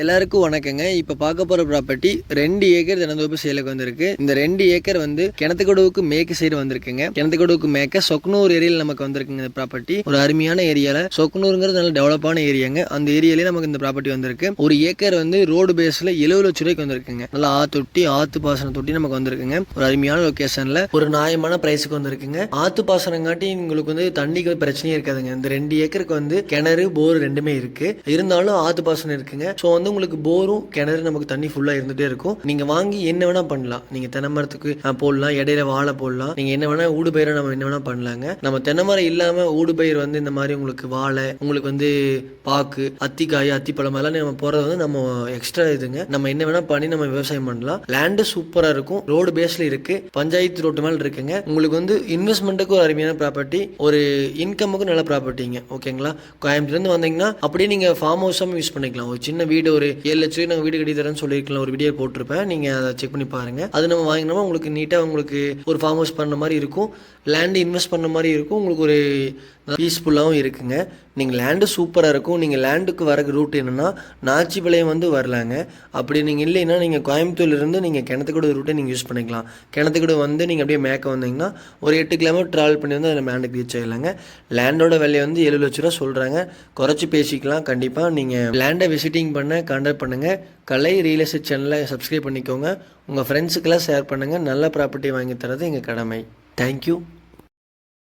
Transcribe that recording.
எல்லாருக்கும் வணக்கங்க. இப்போ பார்க்க போகிற ப்ராப்பர்ட்டி ரெண்டு ஏக்கர் தினந்தோப்பு சேலுக்கு வந்திருக்கு. இந்த ரெண்டு ஏக்கர் வந்து கிணத்துக்கடவுக்கு மேற்கு சைடு வந்திருக்குங்க. கிணத்துக்கடவுக்கு மேற்க சொக்னூர் ஏரியாவில் நமக்கு வந்திருக்குங்க இந்த ப்ராப்பர்ட்டி ஒரு அருமையான ஏரியாவில் சொக்னூருங்கிறது நல்ல டெவலப்பான ஏரியாங்க. அந்த ஏரியாலே நமக்கு இந்த ப்ராப்பர்ட்டி வந்திருக்கு. ஒரு ஏக்கர் வந்து ரோடு பேஸில் எழுபது லட்ச ரூபாய்க்கு வந்திருக்குங்க. நல்லா ஆத்தொட்டி ஆத்து பாசனம் தொட்டி நமக்கு வந்திருக்குங்க. ஒரு அருமையான லொக்கேஷனில் ஒரு நியாயமான ப்ரைஸுக்கு வந்திருக்குங்க. ஆத்து பாசனங்காட்டி உங்களுக்கு வந்து தண்ணிக்கு பிரச்சனையே இருக்காதுங்க. இந்த ரெண்டு ஏக்கருக்கு வந்து கிணறு போர் ரெண்டுமே இருக்கு. இருந்தாலும் ஆத்து பாசனம் இருக்குங்க. ஸோ வந்து உங்களுக்கு போரும் கிணறு நமக்கு தண்ணி ஃபுல்லாக இருந்துகிட்டே இருக்கும். நீங்கள் வாங்கி என்ன வேணால் பண்ணலாம். நீங்கள் தென்னை மரத்துக்கு போடலாம். இடையில வாழை போடலாம். நீங்கள் என்ன வேணால் ஊடு பயிரை நம்ம என்ன வேணால் பண்ணலாங்க. நம்ம தென்னை மரம் இல்லாமல் ஊடு பயிர் வந்து இந்த மாதிரி உங்களுக்கு வாழை உங்களுக்கு வந்து பாக்கு அத்திக்காய் அத்திப்பழம் எல்லாம் நம்ம போகிறது வந்து நம்ம எக்ஸ்ட்ரா இதுங்க. நம்ம என்ன வேணால் பண்ணி நம்ம விவசாயம் பண்ணலாம். லேண்டு சூப்பராக இருக்கும். ரோடு பேஸில் இருக்குது பஞ்சாயத்து ரோட்டு மேலே இருக்குங்க. உங்களுக்கு வந்து இன்வெஸ்ட்மெண்ட்டுக்கு ஒரு அருமையான ப்ராப்பர்ட்டி ஒரு இன்கமுக்கு நல்ல ப்ராப்பர்ட்டிங்க ஓகேங்களா கோயம்புத்தூர்லேருந்து வந்தீங்கன்னா அப்படியே நீங்கள் ஃபார்ம் ஹவுஸாகவும் யூஸ் பண்ணிக்கலாம். ஒரு சின்ன வீடு ஒரு ஏழு லட்ச நாங்கள் வீடு கட்டி தரேன்னு சொல்லியிருக்கலாம் ஒரு வீடியோ போட்டிருப்பேன். நீங்கள் அதை செக் பண்ணி பாருங்கள் அது நம்ம வாங்கினோமா உங்களுக்கு நீட்டாக உங்களுக்கு ஒரு ஃபார்ம் ஹவுஸ் பண்ண மாதிரி இருக்கும். லேண்டு இன்வெஸ்ட் பண்ண மாதிரி இருக்கும். உங்களுக்கு ஒரு பீஸ்ஃபுல்லாகவும் இருக்குங்க. நீங்கள் லேண்டு சூப்பராக இருக்கும். நீங்கள் லேண்டுக்கு வர ரூட் என்னென்னா நாச்சிபாளையம் வந்து வரலாங்க. அப்படி நீங்கள் இல்லைன்னா நீங்கள் கோயம்புத்தூர்லேருந்து நீங்கள் கிணத்துக்கூட ரூட்டை நீங்கள் யூஸ் பண்ணிக்கலாம். கிணத்துக்கூட வந்து நீங்கள் அப்படியே மேக்க வந்தீங்கன்னா ஒரு எட்டு கிலோமீட்டர் ட்ராவல் பண்ணி வந்து அதில் லேண்டுக்கு ரீச் ஆகிடலாங்க லேண்டோட விலை வந்து ஏழு லட்ச ரூபா சொல்கிறாங்க குறைச்சி பேசிக்கலாம். கண்டிப்பாக நீங்கள் லேண்டை விசிட்டிங் பண்ண கான்டாக்ட் பண்ணுங்கள் கலை ரியல் எஸ்டேட் சேனலை சப்ஸ்கிரைப் பண்ணிக்கோங்க. உங்கள் ஃப்ரெண்ட்ஸுக்கெல்லாம் ஷேர் பண்ணுங்கள் நல்ல ப்ராப்பர்ட்டி வாங்கி தரது எங்கள் கடமை. தேங்க்யூ